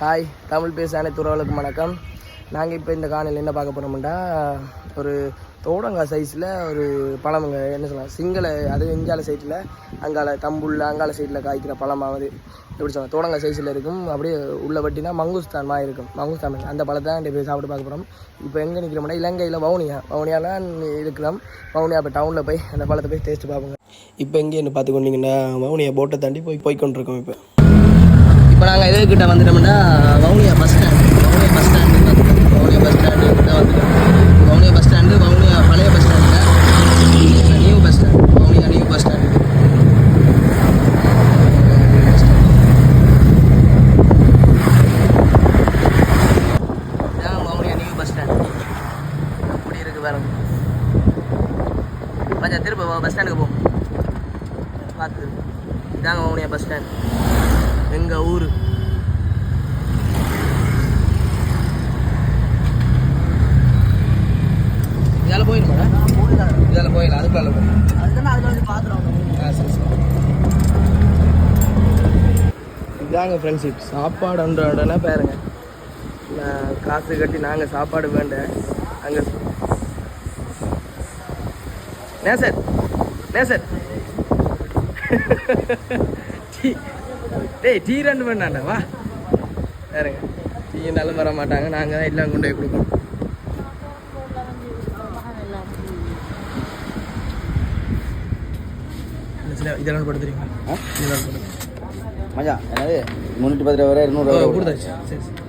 Hi Tamil பேச அனைத்து உறவுகளுக்கும் வணக்கம். நாங்கள் இப்போ இந்த காணொலியில் என்ன பார்க்க போகிறோம்டா ஒரு தோடங்காய் சைஸில் ஒரு பழமுங்க என்ன சொல்லலாம் சிங்கள அது இஞ்சால சைட்டில் அங்கால தம்புள்ள அங்கால சைட்டில் காய்க்கிற பழமாவது. எப்படி சொல்லலாம் தோடங்காய் சைஸில் இருக்கும் அப்படியே உள்ள வட்டினா மங்குஸ்தான் மாதிரி இருக்கும். மங்குஸ்தான் அந்த பழத்தை தான் போய் சாப்பிட்டு பார்க்க போகிறோம் இப்போ எங்கே நிற்கிறோம்னா இலங்கையில் வவுனியா. வவுனியாலாம் இருக்கிறோம் வவுனியா இப்போ டவுனில் போய் அந்த பழத்தை போய் டேஸ்ட்டு பார்ப்போங்க. இப்போ இங்கே பார்த்து கொண்டீங்கன்னா வவுனியா போட்டை தாண்டி போய் போய்கொண்டிருக்கோம் இப்போ. இப்போ நாங்கள் எதுக்கிட்ட வந்துட்டோம்னா Vavuniya bus stand Vavuniya bus stand Vavuniya bus stand கிட்ட வந்துட்டோம். வவுனியா பஸ் ஸ்டாண்டு வவுனியா பழைய பஸ் ஸ்டாண்டில் new bus stand Vavuniya new bus stand இதான் நியூ பஸ் ஸ்டாண்ட் அப்படி இருக்கு பஸ் ஸ்டாண்டுக்கு போகும் பார்த்து இதாங்க வவுனியா பஸ் ஸ்டாண்ட் எங்கள் ஊர். இதால் போயிடுமாடா இதால் போயிடலாம். அதுக்குள்ள போயிடும் ஆ சரி சரி. இதாங்க ஃப்ரெண்ட்ஷிப் சாப்பாடுன்றடனே பாருங்க. நான் காசு கட்டி நாங்கள் சாப்பாடு வேண்டேன் அங்கே நேசர் நேசர் டீ டேய் டீ ரெண்டு வேண்டாண்டா வா. வேறுங்க டீனாலும் வர மாட்டாங்க. நாங்கள் தான் எல்லாம் கொண்டு போய் சில- இதெல்லாம் படுத்துறீங்க இதெல்லாம் படுத்து மஜா என்னது? பத்து ரூபா வரை இருநூறு ரூபா கொடுத்தாச்சு. சரி சரி.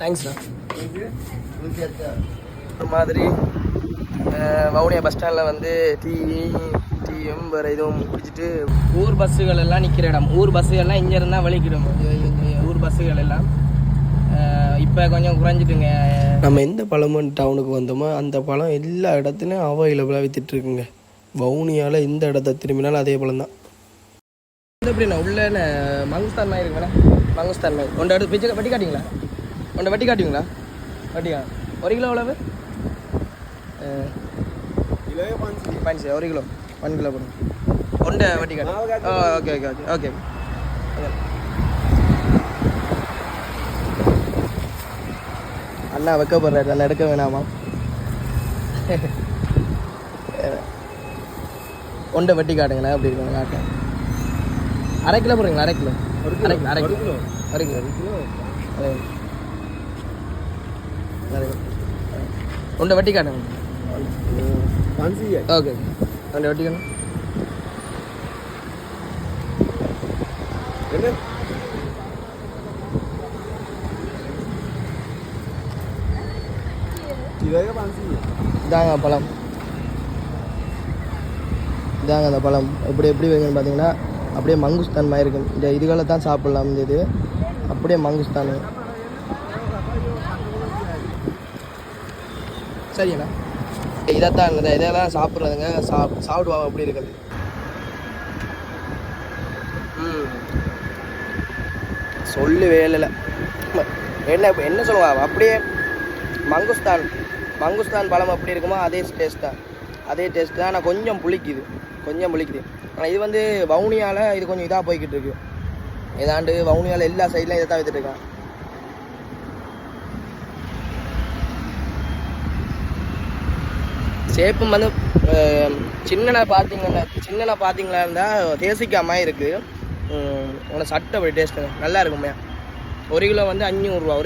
தேங்க்ஸ்ண்ணா ஒரு மாதிரி. வவுனியா பஸ் ஸ்டாண்டில் வந்து டீ டீயும் வேறு இதுவும் குடிச்சிட்டு ஊர் பஸ்ஸுகள் எல்லாம் நிற்கிற இடம். ஊர் பஸ்ஸுகள்லாம் இங்கே இருந்தால் வலிக்கிடும். ஊர் பஸ்ஸுகள் எல்லாம். இப்போ கொஞ்சம் குறைஞ்சிட்டுங்க. நம்ம எந்த பழமும் டவுனுக்கு வந்தோமோ அந்த பழம் எல்லா இடத்துலையும் அவைலபிளாக வித்துட்ருக்குங்க வவுனியாவில் எந்த இடத்த திரும்பினாலும் அதே பழம் தான். எப்படிண்ணா உள்ள மங்குஸ்தான் மாதிரி இருக்குண்ணா மங்குஸ்தான் மாதிரி. ஒன்றை எடுத்து பிச்சு வட்டி காட்டிங்களா ஒன்றை வட்டி காட்டுவீங்களா? வட்டியா? ஒரு கிலோ எவ்வளவு? பாஞ்சு ஒரு கிலோ. ஒன் கிலோ போடுங்க ஒன்றை வட்டி காட்டு. ஓ ஓகே ஓகே ஓகே ஓகே அண்ணா வைக்கப்படுறாரு அண்ணா எடுக்க வேணாமா? ஒன்றை வட்டி காட்டுங்கண்ணா அப்படி இருக்கணும் காட்டேன் அரை கிலோ போடுறீங்களா அரை கிலோ. அரை கிலோ அரை கிலோ. அரை கிலோ. உண்டை வட்டி காட்டுங்க. காணும் இதாங்க பழம் இதாங்க அந்த பழம் எப்படி எப்படி வைங்கன்னு பார்த்தீங்கன்னா அப்படியே மங்குஸ்தான் மாதிரி இருக்கும் இந்த இதுகளை தான் சாப்பிட்லாம் இந்த இது அப்படியே மங்குஸ்தான் சரிண்ணா இதைத்தான் இதெல்லாம் சாப்பிட்றதுங்க. சாப் சாப்பிடுவாங்க அப்படி இருக்குது ம். சொல்லு வேலையில். என்ன என்ன சொல்லுவாங்க? அப்படியே மங்குஸ்தான் மங்குஸ்தான் பழம் எப்படி இருக்குமோ அதே டேஸ்ட் தான். அதே டேஸ்ட் தான் ஆனால் கொஞ்சம் புளிக்குது. கொஞ்சம் புளிக்குது. ஆனால் இது வந்து வவுனியாவில் இது கொஞ்சம் இதாக போய்கிட்டு இருக்கு. ஏதாண்டு வவுனியாவில் எல்லா சைட்லையும் இதை தான் வித்துட்டு ஷேப்பும் சேப்பும் வந்து சின்னனை பார்த்தீங்கன்னா சின்னனை பார்த்தீங்களா இருந்தால் தேசிக்காய் மாதிரி இருக்குது உனக்கு சட்டை அப்படி டேஸ்ட்டு நல்லா இருக்குமே ஒரு கிலோ வந்து அஞ்சூறுரூவா ஒரு